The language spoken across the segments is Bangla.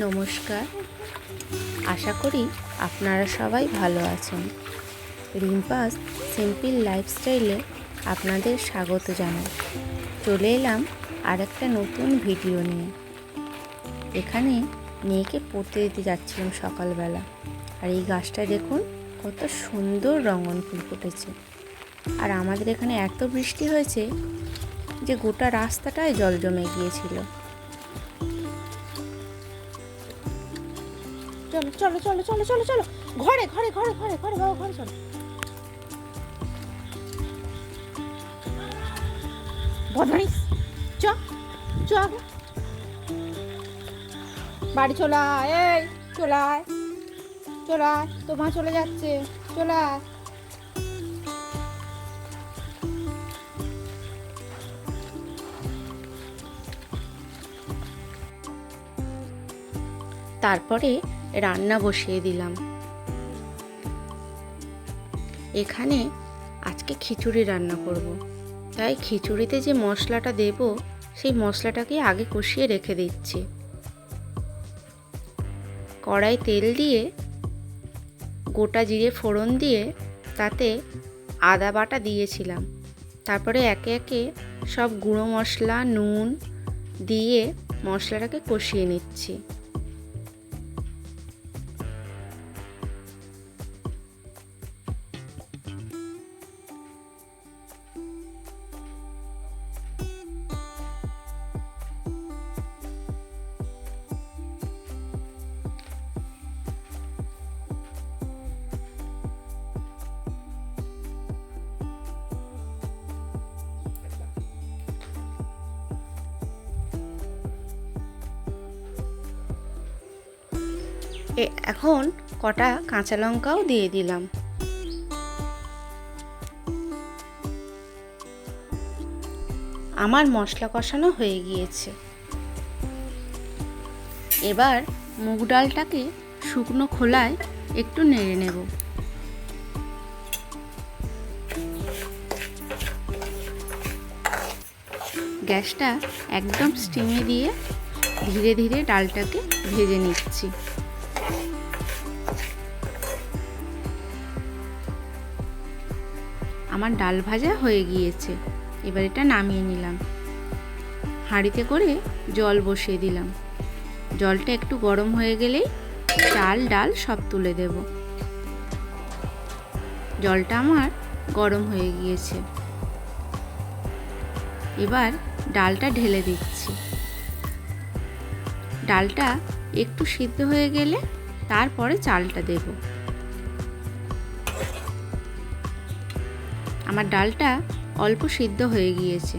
নমস্কার। আশা করি আপনারা সবাই ভালো আছেন। রিম্পাস সিম্পল লাইফস্টাইলে আপনাদের স্বাগত জানাই। চলে এলাম আর একটা নতুন ভিডিও নিয়ে। এখানে মেয়েকে পড়তে দিতে যাচ্ছিলাম সকালবেলা। আর এই গাছটা দেখুন কত সুন্দর রঙন ফুল ফুটেছে। আর আমাদের এখানে এত বৃষ্টি হয়েছে যে গোটা রাস্তাটায় জল জমে গিয়েছিল। চলো চলো চলো চলো চলো চলো। ঘরে ঘরে ঘরে ঘরে ঘরে, বাবা, ঘরে চলো। বদমাইশ চ চ। বাড়ি চলে আয়, এই, চলে আয়। চলে আয় তো চলে যাচ্ছে, চলে আয়। তারপরে রান্না বসিয়ে দিলাম। এখানে আজকে খিচুড়ি রান্না করব। তাই খিচুড়িতে যে মশলাটা দেব, সেই মশলাটাকে আগে কষিয়ে রেখে দিচ্ছি। কড়াই তেল দিয়ে, গোটা জিরে ফোড়ন দিয়ে তাতে আদা বাটা দিয়েছিলাম। তারপরে একে একে সব গুঁড়ো মশলা, নুন দিয়ে মশলাটাকে কষিয়ে নিচ্ছি। এখন কটা কাঁচা লঙ্কাও দিয়ে দিলাম। আমার মশলা কষানো হয়ে গিয়েছে। এবার মুগ ডালটাকে শুকনো খোলায় একটু নেড়ে নেব। গ্যাসটা একদম স্টিমে দিয়ে ধীরে ধীরে ডালটাকে ভেজে নিচ্ছি। আমার ডাল ভাজা হয়ে গিয়েছে। এবার এটা নামিয়ে নিলাম। হাঁড়িতে করে জল বসিয়ে দিলাম। জলটা একটু গরম হয়ে গেলেই চাল, ডাল সব তুলে দেব। জলটা আমার গরম হয়ে গিয়েছে। এবার ডালটা ঢেলে দিচ্ছি। ডালটা একটু সিদ্ধ হয়ে গেলে তারপরে চালটা দেব। আমার ডালটা অল্প সিদ্ধ হয়ে গিয়েছে।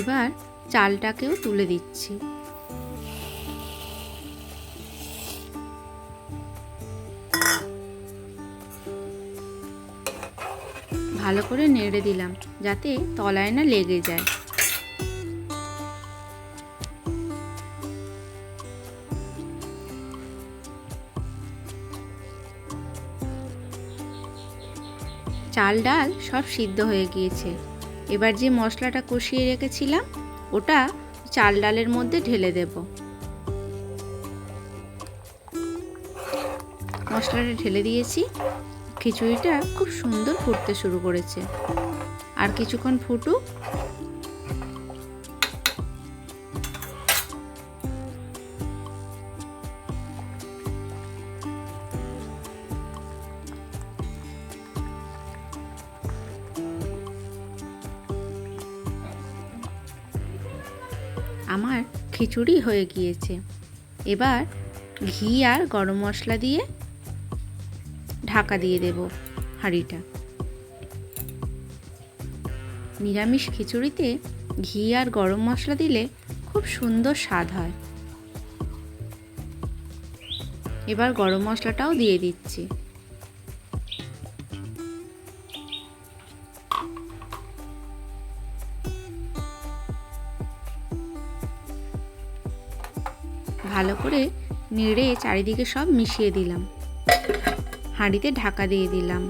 এবার চালটাকেও তুলে দিচ্ছি। ভালো করে নেড়ে দিলাম, যাতে তলায় না লেগে যায়। চাল ডাল সব সিদ্ধ হয়ে গিয়েছে। এবার যে মশলাটা কষিয়ে রেখেছিলাম, ওটা চাল ডালের মধ্যে ঢেলে দেব। মশলাটা ঢেলে দিয়েছি। খিচুড়িটা খুব সুন্দর ফুটতে শুরু করেছে। আর কিছুক্ষণ ফুটুক। আমার খিচুড়ি হয়ে গিয়েছে। এবার ঘি আর গরম মশলা দিয়ে ঢাকা দিয়ে দেব হাঁড়িটা। নিরামিষ খিচুড়িতে ঘি আর গরম মশলা দিলে খুব সুন্দর স্বাদ হয়। এবার গরম মশলাটাও দিয়ে দিচ্ছি। ভালো করে নেড়ে চারিদিকে সব মিশিয়ে দিলাম। হাঁড়িতে ঢাকা দিয়ে দিলাম।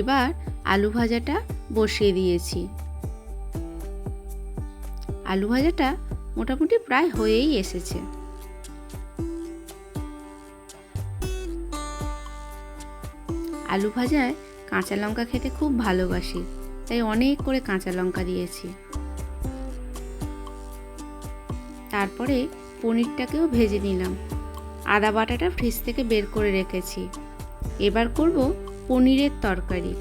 এবার আলু ভাজাটা বসিয়ে দিয়েছি। আলু ভাজাটা মোটামুটি প্রায় হয়েই এসেছে। আলু ভাজায় কাঁচা লঙ্কা খেতে খুব ভালোবাসি, তাই অনেক করে কাঁচা লঙ্কা দিয়েছি। তারপরে পনিরটাকেও ভেজে নিলাম। আদা বাটাটা ফ্রিজ থেকে বের করে রেখেছি। এবার করব পনিরের তরকারি।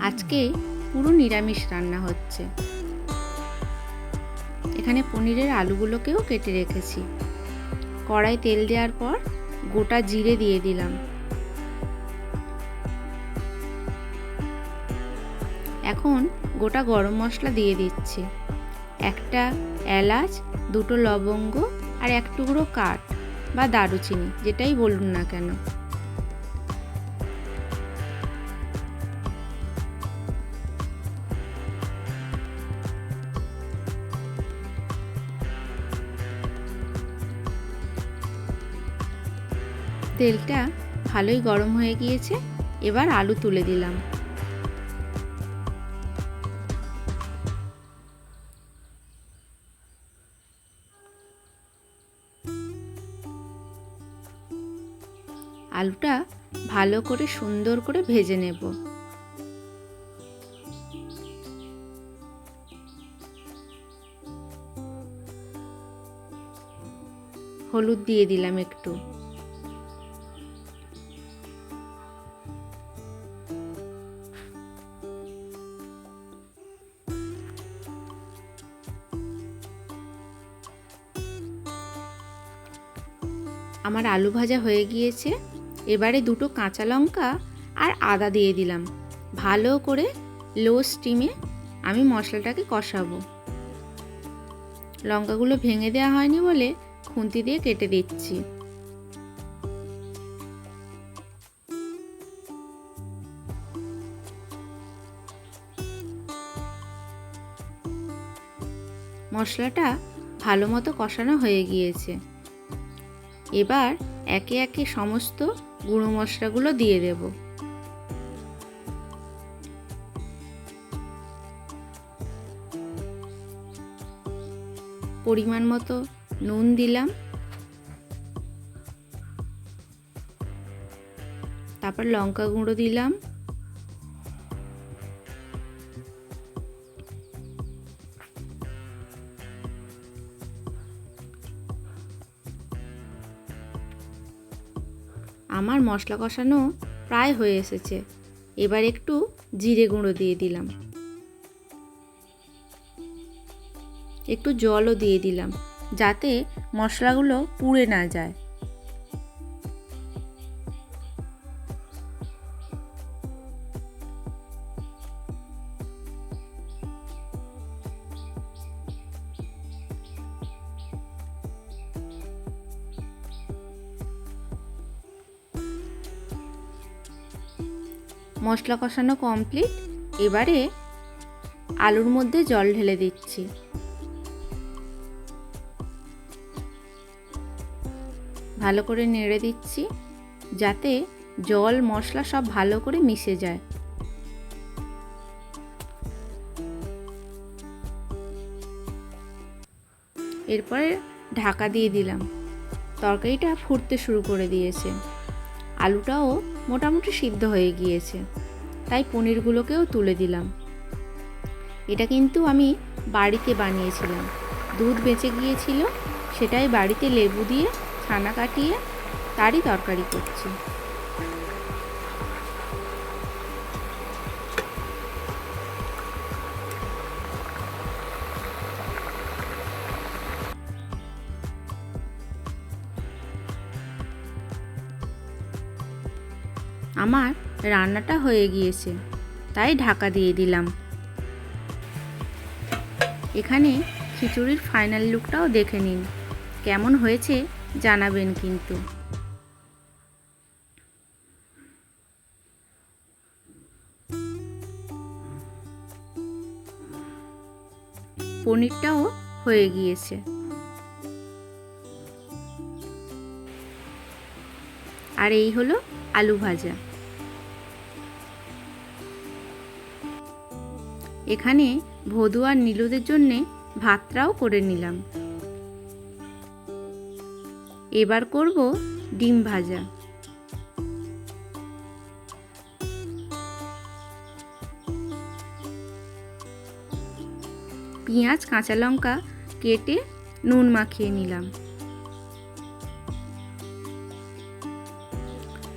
আজকে পুরো নিরামিষ রান্না হচ্ছে। এখানে পনিরের আলুগুলোকেও কেটে রেখেছি। কড়াই তেল দেওয়ার পর গোটা জিরে দিয়ে দিলাম। এখন গোটা গরম মশলা দিয়ে দিচ্ছি। একটা এলাচ, দুটো লবঙ্গ আর এক টুকরো কাঠ বা দারুচিনি, যেটাই বলুন না কেন। তেলটা ভালোই গরম হয়ে গিয়েছে, এবার আলু তুলে দিলাম। আলুটা ভালো করে সুন্দর করে ভেজে নেব। হলুদ দিয়ে দিলাম একটু। আমার আলু ভাজা হয়ে গিয়েছে। এবারে দুটো কাঁচা লঙ্কা আর আদা দিয়ে দিলাম। ভালো করে লো স্টিমে আমি মশলাটাকে কষাবো। লঙ্কাগুলো ভেঙে দেওয়া হয়নি বলে খুন্তি দিয়ে কেটে দিচ্ছি। মশলাটা ভালো মতো কষানো হয়ে গিয়েছে। এবার একে একে সমস্ত গুঁড়ো মশলাগুলো দিয়ে দেব। পরিমাণ মতো নুন দিলাম। তারপর লঙ্কা গুঁড়ো দিলাম। আমার মশলা কষানো প্রায় হয়ে এসেছে। এবার একটু জিরে গুঁড়ো দিয়ে দিলাম। একটু জলও দিয়ে দিলাম, যাতে মশলাগুলো পুড়ে না যায়। মশলা কষানো কমপ্লিট এবারে আলুর মধ্যে জল ঢেলে দিচ্ছি। ভালো করে নেড়ে দিচ্ছি, যাতে জল, মশলা সব ভালো করে মিশে যায়। এরপরে ঢাকা দিয়ে দিলাম। তরকারিটা ফুটতে শুরু করে দিয়েছে। আলুটাও মোটামুটি সিদ্ধ হয়ে গিয়েছে। তাই পনিরগুলোকেও তুলে দিলাম। এটা কিন্তু আমি বাড়িতে বানিয়েছিলাম। দুধ বেঁচে গিয়েছিল, সেটাই বাড়িতে লেবু দিয়ে, ছানা কাটিয়ে তারই তরকারি করছি। আমার রান্নাটা হয়ে গিয়েছে, তাই ঢাকা দিয়ে দিলাম। এখানে খিচুড়ির ফাইনাল লুকটাও দেখে নিন, কেমন হয়েছে জানাবেন কিন্তু। পনিরটাও হয়ে গিয়েছে। আর এই হলো আলু ভাজা। এখানে ভদু আর নীলুদের জন্যে ভাতটাও করে নিলাম। এবার করব ডিম ভাজা। পেঁয়াজ, কাঁচা লঙ্কা কেটে নুন মাখিয়ে নিলাম।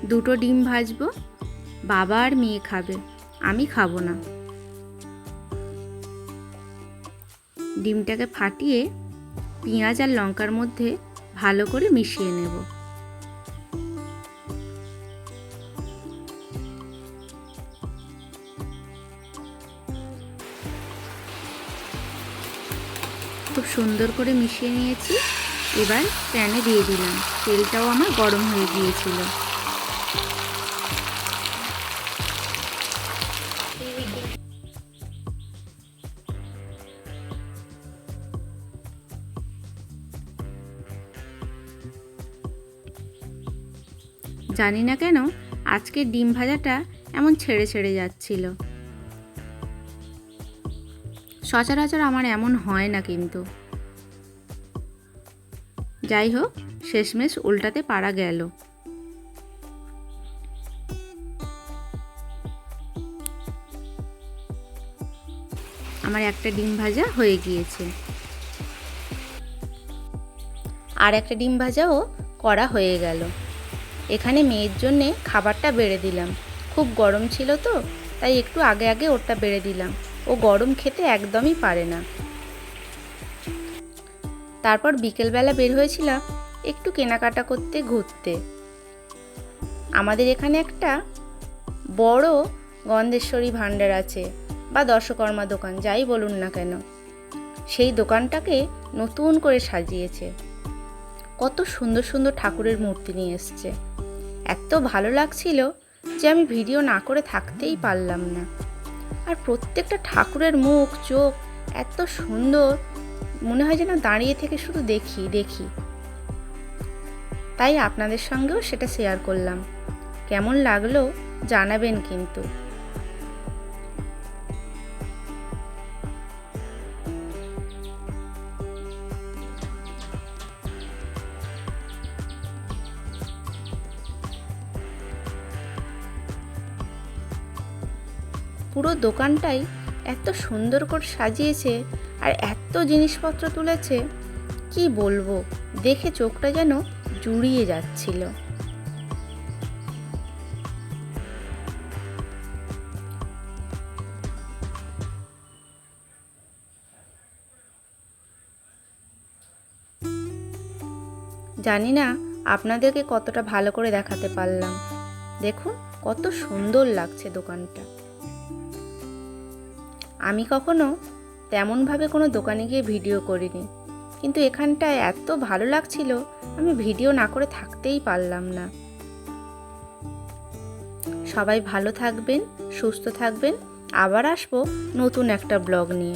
দুটো ডিম ভাজবো, বাবা আর মেয়ে খাবে, আমি খাব না। ডিমটাকে ফাটিয়ে পেঁয়াজ আর লঙ্কার মধ্যে ভালো করে মিশিয়ে নেব। খুব সুন্দর করে মিশিয়ে নিয়েছি। এবার প্যানে দিয়ে দিলাম। তেলটাও আমার গরম হয়ে গিয়েছিল। জানি না কেন আজকে ডিম ভাজাটা এমন ছেড়ে ছেড়ে যাচ্ছিল। সচরাচর আমার এমন হয় না কিন্তু। যাই হোক, শেষমেশ উল্টাতে পারা গেল। আমার একটা ডিম ভাজা হয়ে গিয়েছে। আর একটা ডিম ভাজাও করা হয়ে গেল। এখানে মেয়ের জন্যে খাবারটা বেড়ে দিলাম। খুব গরম ছিল তো, তাই একটু আগে আগে ওরটা বেড়ে দিলাম। ও গরম খেতে একদমই পারে না। তারপর বিকেলবেলা বের হয়েছিলাম একটু কেনাকাটা করতে ঘুরতে। আমাদের এখানে একটা বড় গন্ধেশ্বরী ভাণ্ডার আছে বা দশকর্মা দোকান, যাই বলুন না কেন। সেই দোকানটাকে নতুন করে সাজিয়েছে। কত সুন্দর সুন্দর ঠাকুরের মূর্তি নিয়ে এসছে। এত ভালো লাগছিল যে আমি ভিডিও না করে থাকতেই পারলাম না। আর প্রত্যেকটা ঠাকুরের মুখ, চোখ এত সুন্দর, মনে হয় যেন দাঁড়িয়ে থেকে শুধু দেখি দেখি। তাই আপনাদের সঙ্গেও সেটা শেয়ার করলাম। কেমন লাগল জানাবেন কিন্তু। পুরো দোকানটাই এত সুন্দর করে সাজিয়েছে আর এত জিনিসপত্র তুলেছে, কি বলব? দেখে চোখটা যেন জুড়িয়ে যাচ্ছিল। জানি না আপনাদেরকে কতটা ভালো করে দেখাতে পারলাম। দেখুন, কত সুন্দর লাগছে দোকানটা। আমি কখনো তেমনভাবে কোনো দোকানে গিয়ে ভিডিও করিনি। কিন্তু এখানটায় এত ভালো লাগছিল, আমি ভিডিও না করে থাকতেই পারলাম না। সবাই ভালো থাকবেন, সুস্থ থাকবেন। আবার আসব নতুন একটা ব্লগ নিয়ে।